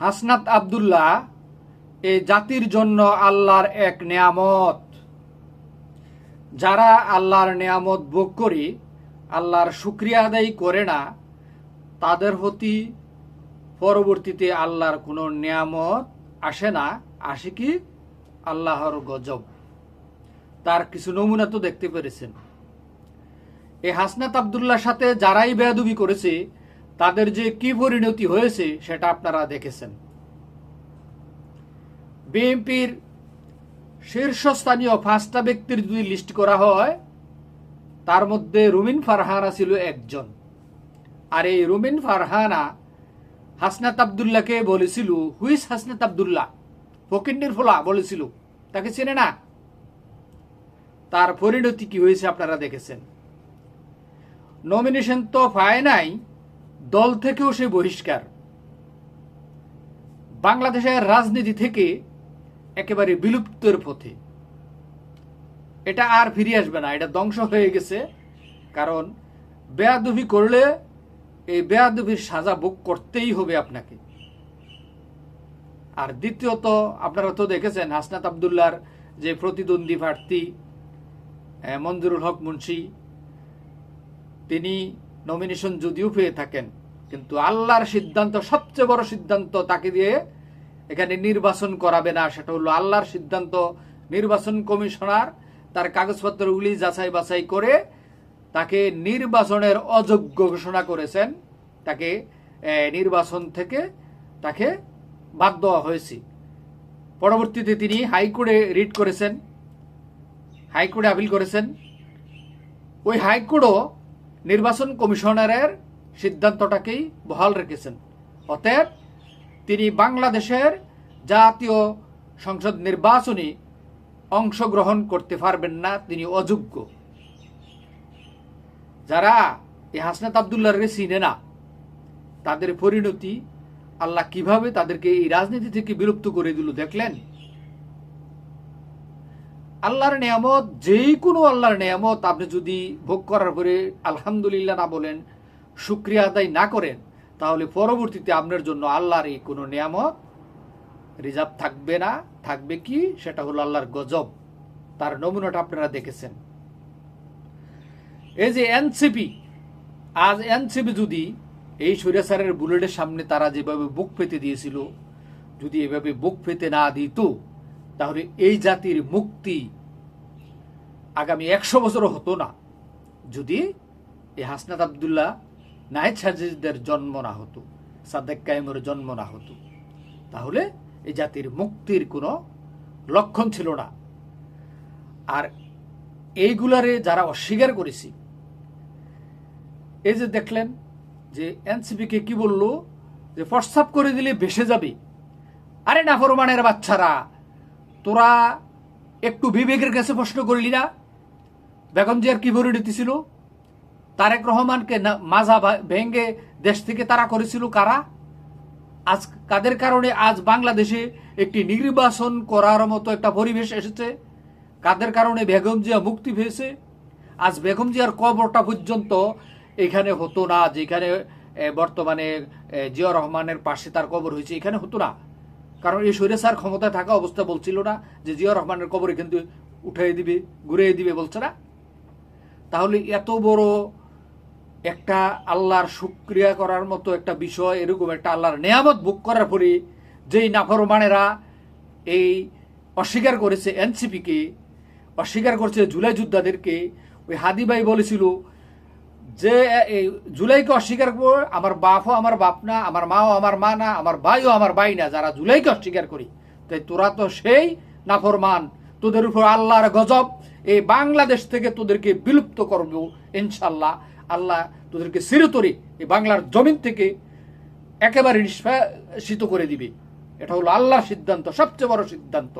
হাসনাত আবদুল্লাহ এই জাতির জন্য আল্লাহর এক নেয়ামত। যারা আল্লাহর নেয়ামত ভোগ করি, আল্লাহর শুক্রিয়া আদায় করে না, তাদের প্রতি পরবর্তীতে আল্লাহর কোনো নিয়ামত আসে না, আসে কি? আল্লাহর গজব। তার কিছু নমুনা তো দেখতে পেরেছেন। এই হাসনাত আবদুল্লাহর সাথে যারাই বেয়াদুবি করেছে তাদের যে কি পরিণতি হয়েছে সেটা আপনারা দেখেছেন। বিএনপির শীর্ষস্থানীয় পাঁচটা ব্যক্তির যদি লিস্ট করা হয়, তার মধ্যে রুমিন ফারহানা ছিল একজন। আর এই রুমিন ফারহানা হাসনাত আবদুল্লাহকে বলেছিল হুইস হাসনাত আবদুল্লাহ? ফকিন্নির ফোলা বলেছিল, তাকে চেনে না? তার পরিণতি কি হয়েছে আপনারা দেখেছেন। নমিনেশন তো পায় নাই দল থেকেও সে বহিষ্কার। বাংলাদেশের রাজনীতি থেকে একেবারে বিলুপ্তের পথে। এটা আর ফিরে আসবে না, এটা ধ্বংস হয়ে গেছে। কারণ বেয়াদবি করলে এই বেয়াদবির সাজা ভোগ করতেই হবে আপনাকে। আর দ্বিতীয়ত, আপনারা তো দেখেছেন হাসনাত আবদুল্লার যে প্রতিদ্বন্দ্বী প্রার্থী মঞ্জুরুল হক মুন্সি, তিনি নমিনেশন যদিও পেয়ে থাকেন। কিন্তু আল্লাহর সিদ্ধান্ত, সবচেয়ে বড় সিদ্ধান্ত তাকে দিয়ে এখানে নির্বাচন করাবে না, সেটা হলো আল্লাহর সিদ্ধান্ত, নির্বাচন কমিশনার তার কাগজপত্রগুলি যাচাই বাছাই করে তাকে নির্বাচনের অযোগ্য ঘোষণা করেছেন। তাকে নির্বাচন থেকে তাকে বাদ দেওয়া হয়েছে। পরবর্তীতে তিনি হাইকোর্টে রিট করেছেন, হাইকোর্টে আপিল করেছেন। ওই হাইকোর্টও নির্বাচন কমিশনারের সিদ্ধান্তটাকেই বহাল রেখেছেন। অতএব তিনি বাংলাদেশের জাতীয় সংসদ নির্বাচনে অংশগ্রহণ করতে পারবেন না, তিনি অযোগ্য। যারা এই হাসনাত আবদুল্লাহকে চিনে না, তাদের পরিণতি আল্লাহ কীভাবে তাদেরকে এই রাজনীতি থেকে বিলুপ্ত করে দিল দেখলেন? আল্লাহর নিয়ামত, যেই কোনো আল্লাহর নিয়ামত আপনি যদি ভোগ করার পরে আলহামদুলিল্লাহ না বলেন শুক্রিয়া আদায় না করেন, তাহলে পরবর্তীতে আপনার জন্য আল্লাহর এই কোনো নিয়ামত রিজার্ভ থাকবে না, থাকবে কি? সেটা হলো আল্লাহর গজব। তার নমুনাটা আপনারা দেখেছেন। এই যে এনসিপি আজ এনসিপি যদি এই স্বৈরাচারের বুলেটের সামনে তারা যেভাবে বুক পেতে দিয়েছিল, যদি এভাবে বুক পেতে না দিত, তাহলে এই জাতির মুক্তি আগামী একশো বছরও হতো না। যদি এই হাসনাত আবদুল্লাহ নাহিদ সাজিদের জন্ম না হতো সাদেক কায়েমের জন্ম না হতো। তাহলে এই জাতির মুক্তির কোনো লক্ষণ ছিল না। আর এইগুলারে যারা অস্বীকার করেছি, এই যে দেখলেন যে এনসিপিকে কি বলল, যে প্রস্তাব করে দিলে ভেসে যাবে। আরে না নাফরমানের বাচ্চারা, তোরা একটু বিবেকের কাছে প্রশ্ন করলি না? বেগম জিয়ার কি পরিণতি ছিল? তারেক রহমানকে মাজা ভেঙ্গে দেশ থেকে তারা করেছিল কারা? আজ কাদের কারণে আজ বাংলাদেশে একটি নির্বাচন করার মতো একটা পরিবেশ এসেছে? কাদের কারণে বেগম জিয়া মুক্তি পেয়েছে? আজ বেগম জিয়ার কবরটা পর্যন্ত এখানে হতো না, যেখানে বর্তমানে জিয়া রহমানের পাশে তার কবর হয়েছে, এখানে হতো না। কারণ এই স্বৈরাচার ক্ষমতায় থাকা অবস্থা বলছিল না যে জিয়া রহমানের কবর কিন্তু উঠিয়ে দিবে, ঘুরিয়ে দিবে বলছে না? তাহলে এত বড় একটা আল্লাহর শুক্রিয়া করার মতো একটা বিষয়, এরকম একটা আল্লাহর নেয়ামত ভোগ করার পরে যেই নাফরমানেরা এই অস্বীকার করেছে এনসিপিকে, অস্বীকার করছে জুলাই যোদ্ধাদেরকে, ওই হাদি ভাই বলেছিল যে এই জুলাইকে অস্বীকার করে, আমার বাপও আমার বাপ না, আমার মাও আমার মা না, আমার ভাইও আমার ভাই না, যারা জুলাইকে অস্বীকার করি। তাই তোরা তো সেই নাফরমান, তোদের উপর আল্লাহর গজব, এই বাংলাদেশ থেকে তোদেরকে বিলুপ্ত করব, ইনশাল্লাহ। আল্লাহ তোদেরকে চিরতরে এই বাংলার জমিন থেকে একেবারে নিষ্পাসিত করে দিবে। এটা হলো আল্লাহর সিদ্ধান্ত, সবচেয়ে বড় সিদ্ধান্ত।